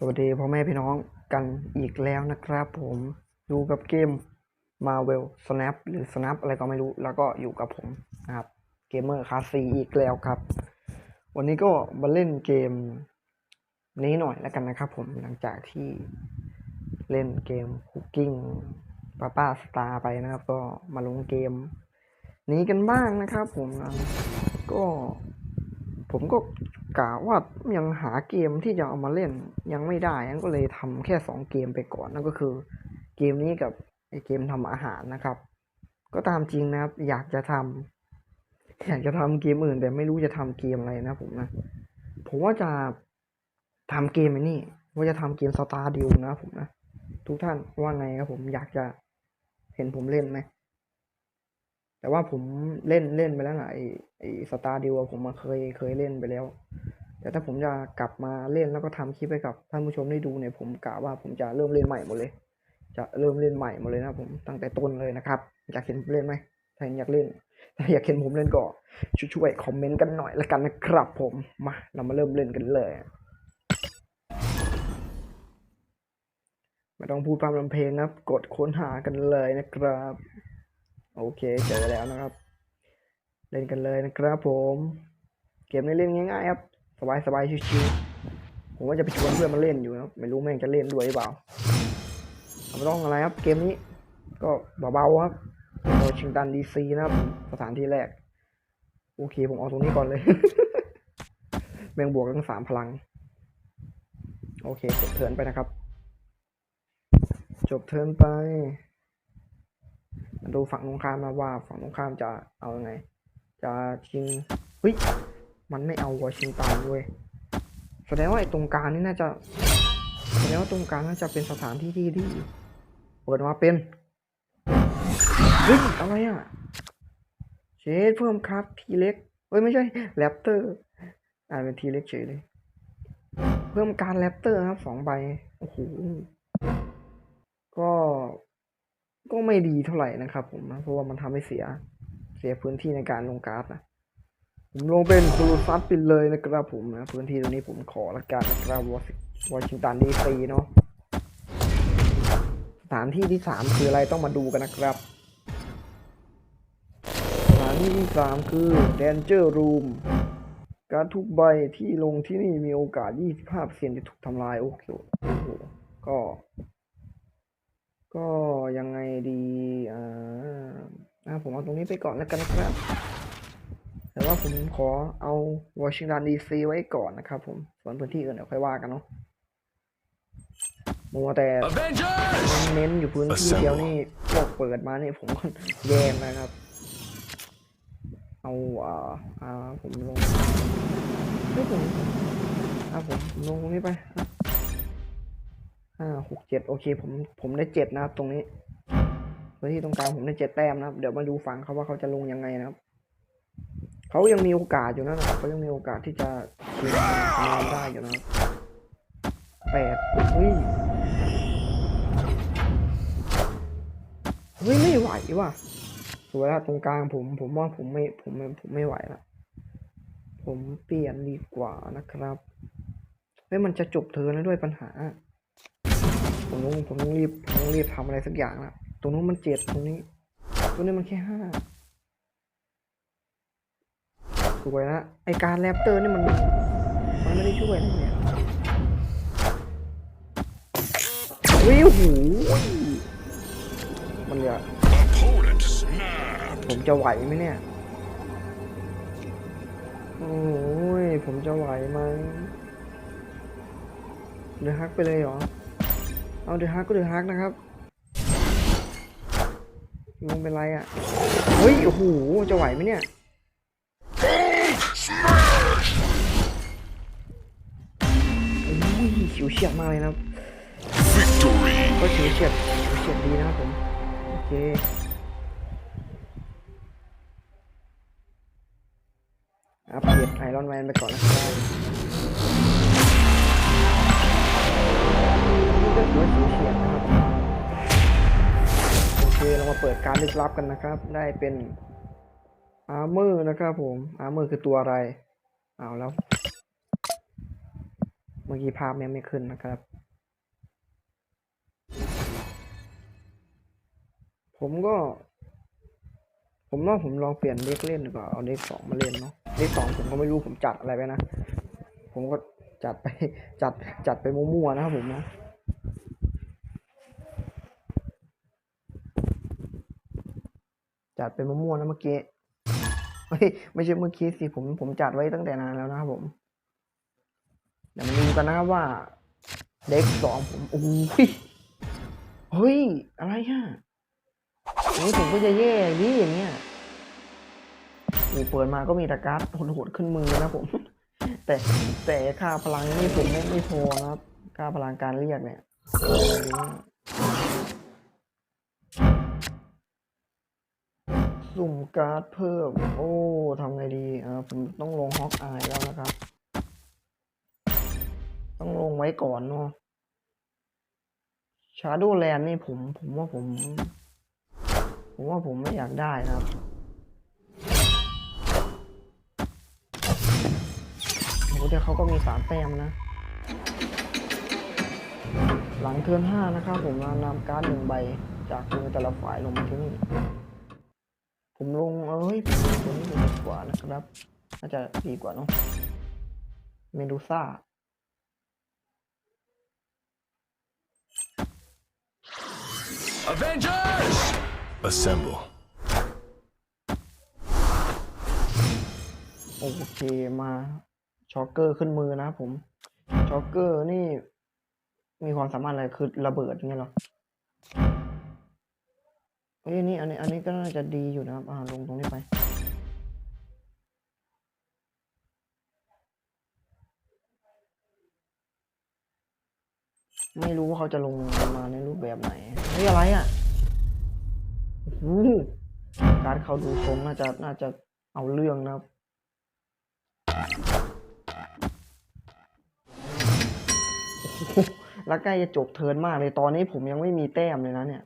สวัสดีพ่อแม่พี่น้องกันอีกแล้วนะครับผมอยู่กับเกม Marvel Snap หรือ Snap อะไรก็ไม่รู้แล้วก็อยู่กับผมนะครับเกมเมอร์คาสซีอีกแล้วครับ วันนี้ก็มาเล่นเกมนี้หน่อยแล้วกันนะครับผมหลังจากที่เล่นเกม Cooking ป้าป้าสตาร์ไปนะครับ ก็มาลงเกม นี้กันบ้างนะครับผมนะก็ผมก็ กะว่ายังหาเกมที่จะเอามาเล่นยังไม่ได้งั้นก็เลยทำแค่สองเกมไปก่อนนั่นก็คือ เกมนี้กับไอเกมทำอาหารนะครับ ก็ตามจริงนะครับ อยากจะทำอยากจะทำเกมอื่น แต่ไม่รู้จะทำเกมอะไรนะผมนะผมว่าจะทำเกมไอ้นี่ว่าจะทำเกมสตาร์ดิวนะผมนะทุกท่านว่าไงครับผมอยากจะเห็นผมเล่นไหมแต่ว่าผมเล่นเล่นไปแล้วนะไอไอสตาร์ดิวผมมาเคยเคยเล่นไปแล้ว แต่ถ้าผมจะกลับมาเล่นแล้วก็ทำคลิปให้กับท่านผู้ชมได้ดูเนี่ยผมกะว่าผมจะเริ่มเล่นใหม่หมดเลย จะเริ่มเล่นใหม่หมดเลยนะผมตั้งแต่ต้นเลยนะครับอยากเห็นผมเล่นไหมถ้าอยากเล่นถ้าอยากเห็นผมเล่นก็ช่วยๆคอมเมนต์กันหน่อยละกันนะครับผมมาเรามาเริ่มเล่นกันเลยไม่ต้องพูดพร่ำทำเพลงนะครับ กดค้นหากันเลยนะครับ โอเคเจอแล้วนะครับ เล่นกันเลยนะครับผม เกมนี้เล่นง่ายๆครับ สบายสบายชิวๆผมว่าจะไปชวนเพื่อนมาเล่นอยู่นะไม่รู้แม่งจะเล่นด้วยหรือเปล่าไม่ต้องอะไรครับ เกมนี้ ก็เบาๆครับวอชิงตันดีซีนะครับ สถานที่แรก โอเค ผมเอาตรงนี้ก่อนเลย แม่งบวกทั้งสามพลัง โอเคจบเทิร์นไปนะครับ จบเทิร์นไปดูฝั่งตรงข้ามนะว่าฝั่งตรงข้ามจะเอายังไง จะชิงเฮ้ย มันไม่เอาวอชิงตันเว้ยแสดงว่าไอ้ตรงกลางนี่น่าจะแสดงว่าตรงกลางน่าจะเป็นสถานที่ที่ที่เปิดมาเป็นเฮ้ยอะไรอะเชดเพิ่มครับทีเล็กเฮ้ยไม่ใช่แรปเตอร์อ่านเป็นทีเล็กเฉยเลยเพิ่มการแรปเตอร์ครับสองใบโอ้โหก็ก็ไม่ดีเท่าไหร่นะครับผมนะเพราะว่ามันทำให้เสียเสียพื้นที่ในการลงการ์ดนะ ผมลงเป็นคูรูซัสไปเลยนะครับผมนะพื้นที่ตรงนี้ผมขอละกันนะครับวอชิวอชิงตันดีซีเนาะสถานที่ที่สามคืออะไรต้องมาดูกันนะครับสถานที่ที่สามคือ Danger Room การทุกใบที่ลงที่นี่มีโอกาส 25%จะถูกทำลายโอเคโอ้โหก็ ก็ยังไงดีอ่าอ่าผมเอาตรงนี้ไปก่อนแล้วกันนะครับ แต่ว่าผมขอเอาวอชิงตันดีซีไว้ก่อนนะครับผม ส่วนพื้นที่อื่นเดี๋ยวค่อยว่ากันเนาะมัวแต่เน้นอยู่พื้นที่เดียวนี่พวกเปิดมานี่ผมก็แย่นะครับ เอาอ่าอ่าผมลงเฮ้ยผมอ่าผมลงตรงนี้ไปอะห้าหกเจ็ดโอเคผมผมได้เจ็ดนะครับตรงนี้พื้นที่ตรงกลางผมได้เจ็ดแต้มนะครับ เดี๋ยวมาดูฝั่งเขาว่าเขาจะลงยังไงนะครับ เขายังมีโอกาสอยู่นะครับเขายังมีโอกาสที่จะเล่นคะแนนได้อยู่นะแปดเฮ้ยเฮ้ยไม่ไหวว่ะสวยละตรงกลางผมผมว่าผมไม่ผมไม่ผมไม่ไหวละผมเปลี่ยนดีกว่านะครับเฮ้ยมันจะจบเธอแล้วด้วยปัญหา ผมต้องผมต้องรีบผมต้องรีบทำอะไรสักอย่างละตรงนู้นมันเจ็ดตรงนี้ตรงนี้มันแค่ห้า สวยละไอการแรปเตอร์นี่มันมันไม่ได้ช่วยนะเนี่ยเฮ้ยโอ้โหมันเหลือ Opponent snapped. ผมจะไหวไหมเนี่ยโอ้ยผมจะไหวไหมเดือฮักไปเลยเหรอเอาเดือฮักก็เดือฮักนะครับลงเป็นไรอะ่ะเฮ้ยโอ้โหจะไหวไหมเนี่ย ฉิวเฉียดมากเลยนะครับ Victory. ก็ฉิวเฉียดฉิวเฉียดดีนะครับผมโอเคอัปเดตไอรอนแมนไปก่อนนะครับนี่ก็ถือว่าฉิวเฉียดนะครับโอเคเรามาเปิดการลึกลับกันนะครับ ได้เป็นอาร์เมอร์นะครับผมอาร์เมอร์คือตัวอะไรเอาแล้ว เมื่อกี้ภาพยังไม่ขึ้นนะครับ ผมก็ ผมว่าผมลองเปลี่ยนเด็กเล่นดีกว่าเอาเด็กสองมาเล่นเนาะเด็กสองผมก็ไม่รู้ผมจัดอะไรไปนะ ผมก็จัดไปจัดจัดไปมั่วๆนะครับผมนะจัดไปมั่วๆนะเมื่อกี้ ไม่ใช่เมื่อกี้สิผมผมจัดไว้ตั้งแต่นานแล้วนะครับผม ดี๋ยวมาดูกันนะครับว่า เด็กสองผมโอ้ยเฮ้ย อะไรฮะนี้ผมก็จะแย่ดิอย่างเงี้ยนี่เปิดมาก็มีต่การ์ดโหดๆขึ้นมือนะผม แต่แต่ค่าพลังนี่ผมไม่ไม่พอนะครับ ค่าพลังการเรียกเนี่ยสุ่มการ์ดเพิ่ม โอ้ทำไงดีอ่าผมต้องลงฮอกอายแล้วนะครับ ต้องลงไว้ก่อนเนาะชาร์โดแลนนี่ผมผมว่าผม ผมว่าผมไม่อยากได้นะครับโอ้เดี๋ยวเขาก็มีสามแต้มนะ หลังเทิร์นห้านะครับผมนำนำการ์ดหนึ่งใบจากมือแต่ละฝ่ายลงมาที่นี่ ผมลงเอ้ยผมลงตัวนี้ดีกว่านะครับ น่าจะดีกว่าเนาะเมดูซ่า Avengers! Assemble. โอเคมาช็อกเกอร์ขึ้นมือนะครับผมช็อกเกอร์นี่ มีความสามารถอะไรคือระเบิดอย่างเงี้ยเหรอเอ้ยนี่อันนี้อันนี้ก็น่าจะดีอยู่นะครับอ่าลงตรงนี้ไป ไม่รู้ว่าเขาจะลงมาในรูปแบบไหนเฮ้ยอะไรอะโอ้โหการเขาดูทรงน่าจะน่าจะเอาเรื่องนะครับโอ้โหแล้วใกล้จะจบเทินมากเลยตอนนี้ผมยังไม่มีแต้มเลยนะเนี่ย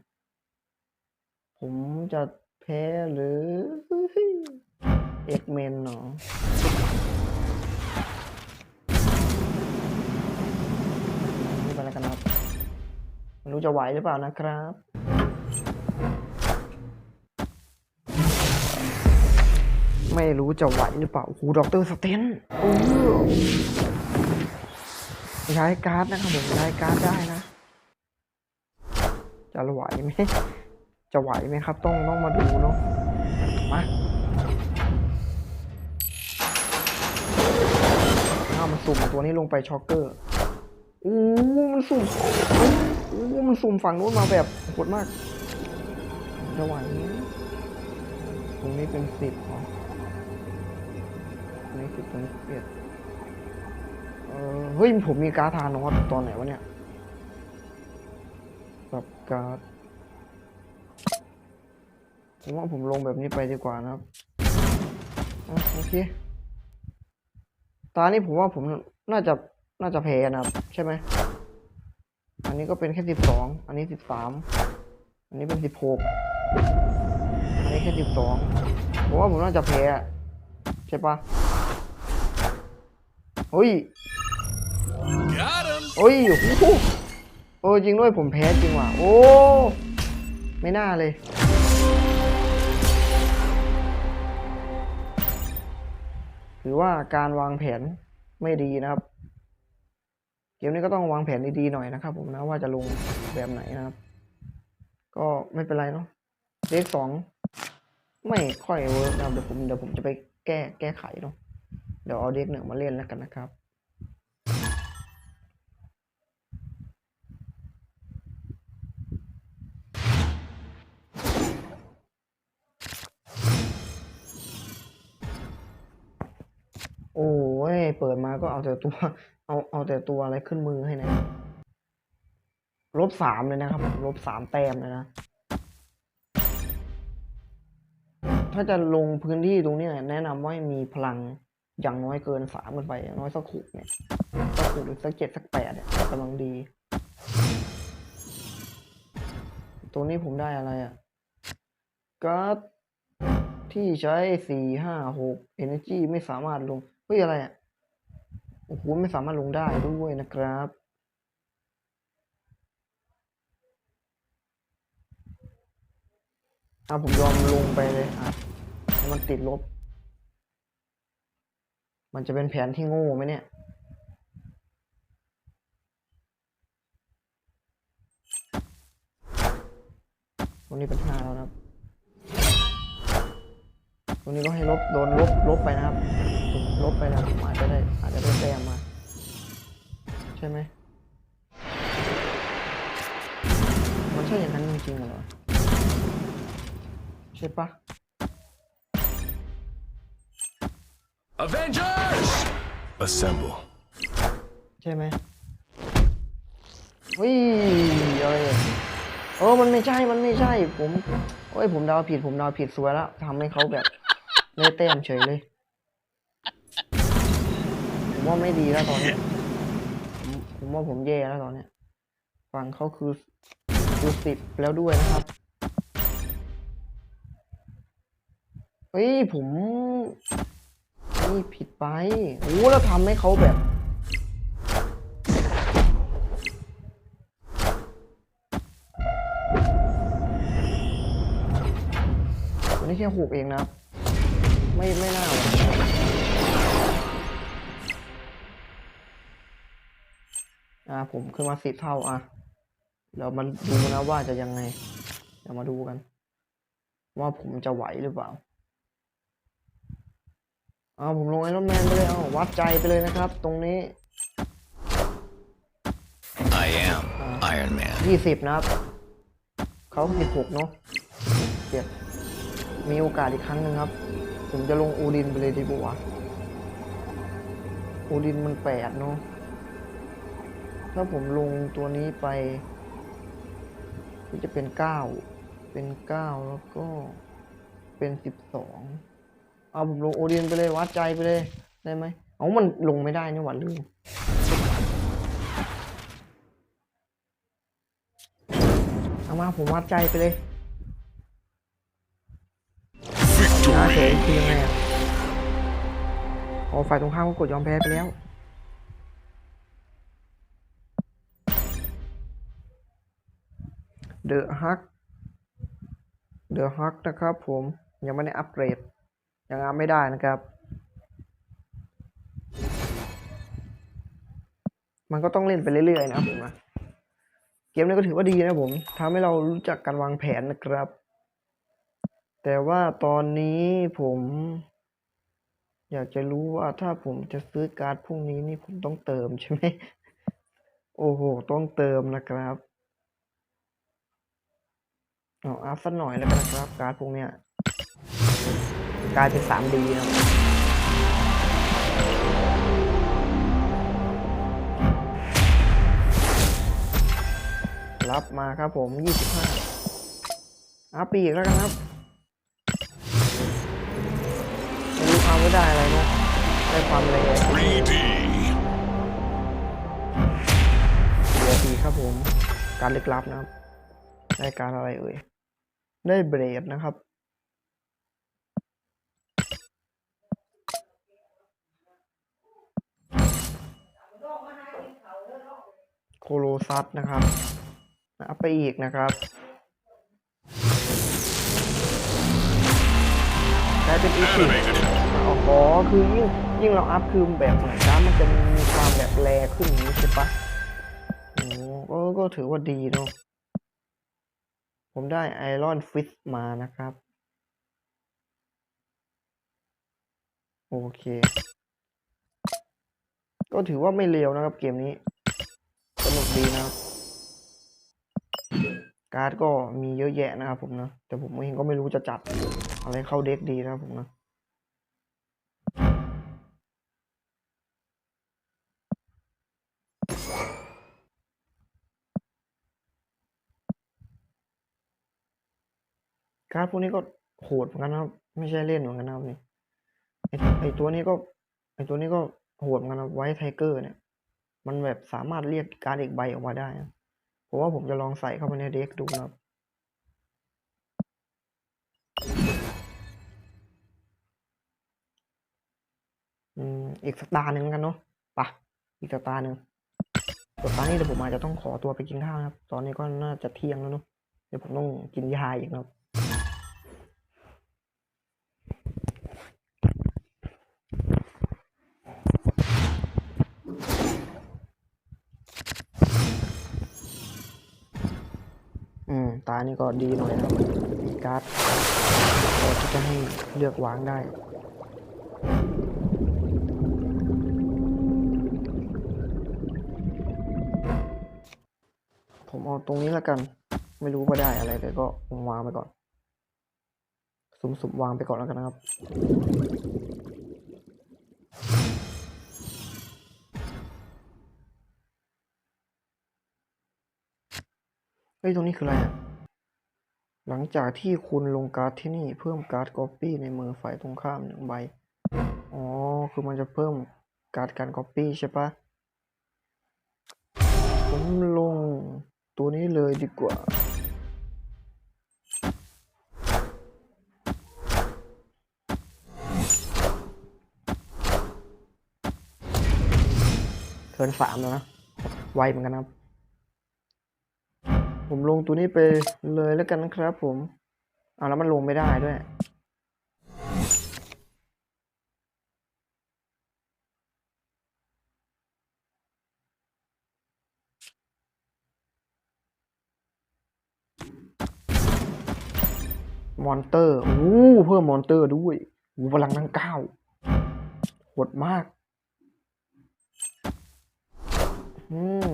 ผมจะแพ้หรือเอ็กเมนเนาะ นี่ไปแล้วกันครับไม่รู้จะไหวหรือเปล่านะครับ ไม่รู้จะไหวหรือเปล่าโอ้โหด็อกเตอร์สเตนโอ้ย้ายการ์ดนะครับผมย้ายการ์ดได้นะ จะไหวไหมจะไหวไหมครับ ต้องต้องมาดูเนาะมาเอามันสุ่มตัวนี้ลงไปช็อกเกอร์ โอ้มันสุ่มโอ้มันสุ่มฝั่งนู้นมาแบบโหดมากจะไหวไหมตรงนี้เป็นสิบเหรอตรงนี้สิบตรงนี้สิบเอ็ดเออเฮ้ยผมมีการ์ดทานอสตอนไหนวะเนี่ยแบบการ์ดผมว่าผมลงแบบนี้ไปดีกว่านะครับโอเค ตานี้ผมว่าผมน่าจะ น่าจะแพ้นะครับ ใช่ไหม อันนี้ก็เป็นแค่สิบสอง อันนี้สิบสาม อันนี้เป็นสิบหก อันนี้แค่สิบสองผมว่าผมน่าจะแพ้อะใช่ปะเฮ้ย Got him! โอ้ยโอ้โหโอ้จริงด้วยผมแพ้จริงว่ะ โอ้ ไม่น่าเลย ถือว่าการวางแผนไม่ดีนะครับ กมนี้ก็ต้องวางแผนดีๆหน่อยนะครับผมนะว่าจะลงแบบไหนนะครับ ก็ไม่เป็นไรเนาะเลขสองไม่ค่อยเวิร์กนะครับเดี๋ยวผมเดี๋ยวผมจะไปแก้แก้ไขเนาะเดี๋ยวเอาเด็กหนึ่งมาเล่นแล้วกันนะครับ โอ้ย เปิดมาก็เอาแต่ตัวเอาเอาแต่ตัวอะไรขึ้นมือให้นะลบสามเลยนะครับลบสามแต้มเลยนะ ถ้าจะลงพื้นที่ตรงนี้แนะนำว่ามีพลังอย่างน้อยเกินสามขึ้นไปอย่างน้อยสักหกเนี่ยสักหกหรือสักเจ็ดสักแปดเนี่ยกำลังดีตรงนี้ผมได้อะไรอะการ์ดที่ใช้สี่ห้าหก energy ไม่สามารถลงเฮ้ยอะไรอะ โอ้โหไม่สามารถลงได้ด้วยนะครับ อะผมยอมลงไปเลยอะให้มันติดลบ มันจะเป็นแผนที่โง่ไหมเนี่ย ตรงนี้เป็นห้าแล้วนะครับ ตรงนี้ก็ให้ลบ โดนลบ ลบไปนะครับ ลบไปแล้วอาจจะได้อาจจะได้แต้มมาใช่ไหมมันใช่อย่างนั้นจริงๆเหรอใช่ปะ Avengers! Assemble. ใช่ไหมวิอะไรอะเออมันไม่ใช่มันไม่ใช่ผมโอ้ยผมเดาผิดผมเดาผิดสวยแล้วทำให้เขาแบบได้แต้มเฉยเลย ผมว่าไม่ดีแล้วตอนนี้ผมว่าผมแย่แล้วตอนเนี้ยฝั่งเขาคือคือสิบแล้วด้วยนะครับเฮ้ยผมนี่ผิดไปโอ้แล้วทำให้เขาแบบวันนี้แค่หกเองนะ ไม่ไม่น่าหรอก ผมขึ้นมาสิบเท่าอะเดี๋ยวมาดูนะว่าจะยังไง เดี๋ยวมาดูกัน ว่าผมจะไหวหรือเปล่าอ่าผมลงไอรอนแมนไปเลยเอาวัดใจไปเลยนะครับ ตรงนี้ I am Iron Man. ยี่สิบนะครับเขาสิบหกเนาะเจ็ดมีโอกาสอีกครั้งหนึ่งครับ ผมจะลงอูดินไปเลยดีกว่าอูดินมันแปดเนาะ ถ้าผมลงตัวนี้ไป ก็จะเป็นเก้าเป็นเก้าแล้วก็เป็นสิบสองเอาผมลงโอดินไปเลยวัดใจไปเลยได้ไหมเอามันลงไม่ได้นี่หว่าลืมเอามาผมวัดใจไปเลยนะเฉยคือยังไงอะอ๋อฝ่ายตรงข้ามก็กดยอมแพ้ไปแล้ว เดอะฮักเดอะฮักนะครับผมยังไม่ได้อัปเกรด ยังอัพไม่ได้นะครับ มันก็ต้องเล่นไปเรื่อยๆนะผมนะเกมนี้ก็ถือว่าดีนะผมทำให้เรารู้จักการวางแผนนะครับ แต่ว่าตอนนี้ผม อยากจะรู้ว่าถ้าผมจะซื้อการ์ดพวกนี้นี่ผมต้องเติมใช่ไหมโอ้โห ต้องเติมนะครับ เอาอัพสักหน่อยแล้วกันนะครับการ์ดพวกเนี้ยกลายเป็นสามดีนะครับรับมาครับผมยี่สิบห้าอัพปีกแล้วกันครับไม่รู้เอาไม่ได้อะไรเนอะได้ความเร็ว 3D. เดียปีครับผม การลึกลับนะครับได้การอะไรเอ่ย ได้เบรดนะครับ โคโลซัสนะครับอัพไปอีกนะครับได้เป็นอีพิก Animated. อ๋อคือยิ่งยิ่งเราอัพคือแบบเหมือนกันมันจะมีความแบบแรงขึ้นอย่างนี้ใช่ปะโอ้ก็ถือว่าดีเนาะ ผมได้ไอรอนฟิสมานะครับ โอเค ก็ถือว่าไม่เลวนะครับเกมนี้ สนุกดีนะครับ การ์ดก็มีเยอะแยะนะครับผมนะ แต่ผมเองก็ไม่รู้จะจัดอะไรเข้าเด็กดีนะครับผมนะ กร์ดพวกนี้ก็โหดเหมือนกันนะครับ ไม่ใช่เล่นเหมือนกันนะครับนี่ไอตัวนี้ก็ไอตัวนี้ก็โหดเหมือนกันนะไวท์ไทเกอร์เนี่ย มันแบบสามารถเรียกการ์ดอีกใบออกมาได้นะผมว่าผมจะลองใส่เข้าไปในเด็กดูนะครับอืมอีกสักตาหนึ่งกันเนาะปะอีกสตาร์หนึ่งสตาร์นี้เดี๋ยวผมอาจจะต้องขอตัวไปกินข้าวนะครับ ตอนนี้ก็น่าจะเที่ยงแล้วเนอะเดี๋ยวผมต้องกินยาอีกนะครับ นี่ก็ดีหน่อยนะครับมีการ์ดที่จะให้เลือกวางได้ผมเอาตรงนี้แล้วกัน ไม่รู้ว่าได้อะไรแต่ก็วางไปก่อน สุ่มๆวางไปก่อนแล้วกันนะครับ เฮ้ย ตรงนี้คืออะไรอะ หลังจากที่คุณลงการ์ดที่นี่ เพิ่มการ์ดก๊อปปี้ในมือฝ่ายตรงข้ามหนึ่งใบ อ๋อ คือมันจะเพิ่มการ์ดการก๊อปปี้ใช่ปะผมลงตัวนี้เลยดีกว่า เทินสามแล้วนะ ไวเหมือนกันนะครับ ผมลงตัวนี้ไปเลยแล้วกันนะครับผมเอาแล้วมันลงไม่ได้ด้วย มอนเตอร์อู้เพิ่มมอนเตอร์ด้วยอู้พลังทั้งเก้าโหดมากอืม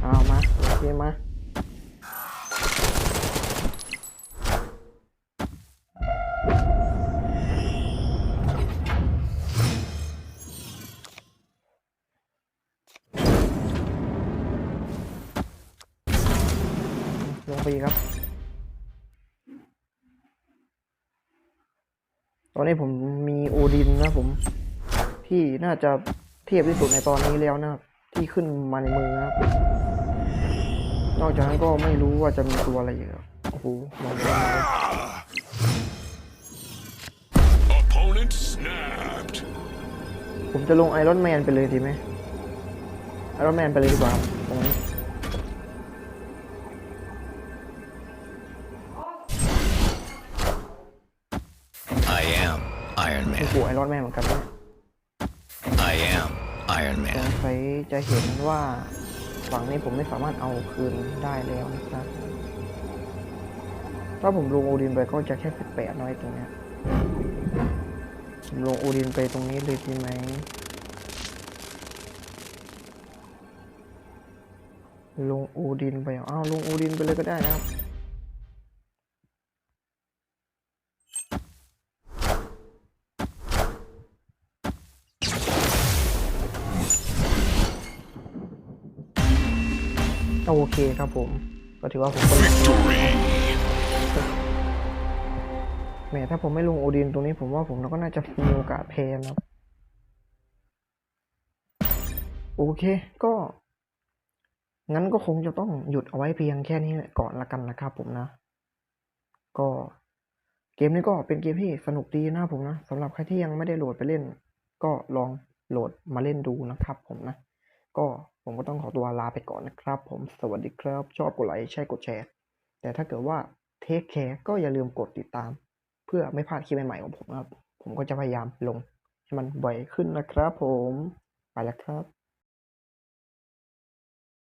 เอามาโอเคมา ลงไปอีกครับ ตอนนี้ผมมีโอดินนะผม ที่น่าจะเทียบที่สุดในตอนนี้แล้วนะครับ ที่ขึ้นมาในมือนะครับ นอกจากนั้นก็ไม่รู้ว่าจะมีตัวอะไรอีกครับโอ้โหมองไม่ได้เลย Opponent snapped. ผมจะลงไอรอนแมนไปเลยดีไหมไอรอนแมนไปเลยดีกว่าครับตรงนี้ Iron โอ้ Man. โหไอรอนแมนเหมือนกันเนี่ย I am Iron สง Man. สัยจะเห็นว่าฝั่งนี้ผมไม่สามารถเอาคืนได้แล้วนะครับ ถ้าผมลงโอดินไปก็จะแค่สิบแปดน้อยตรงเนี้ยผมลงโอดินไปตรงนี้เลยดีไหมลงโอดินไปอ้าวลงโอดินไปเลยก็ได้นะครับ เคครับผม ก็ถือว่าผมก็ลง Victory. แหมถ้าผมไม่ลงโอดินตรงนี้ผมว่าผมก็น่าจะมีโอกาสแพ้นะครับ โอเคก็ งั้นก็คงจะต้องหยุดเอาไว้เพียงแค่นี้ก่อนละกันนะครับผมนะ ก็เกมนี้ก็เป็นเกมที่สนุกดีนะครับผมนะสำหรับใครที่ยังไม่ได้โหลดไปเล่น ก็ลองโหลดมาเล่นดูนะครับผมนะ ก็ ผมก็ต้องขอตัวลาไปก่อนนะครับ ผมสวัสดีครับ ชอบกดไลค์ใช่กดแชร์ แต่ถ้าเกิดว่าเทคแคร์ก็อย่าลืมกดติดตาม เพื่อไม่พลาดคลิปใหม่ๆของผมนะครับ ผมก็จะพยายามลง ให้มันบ่อยขึ้นนะครับผมไปแล้วครับ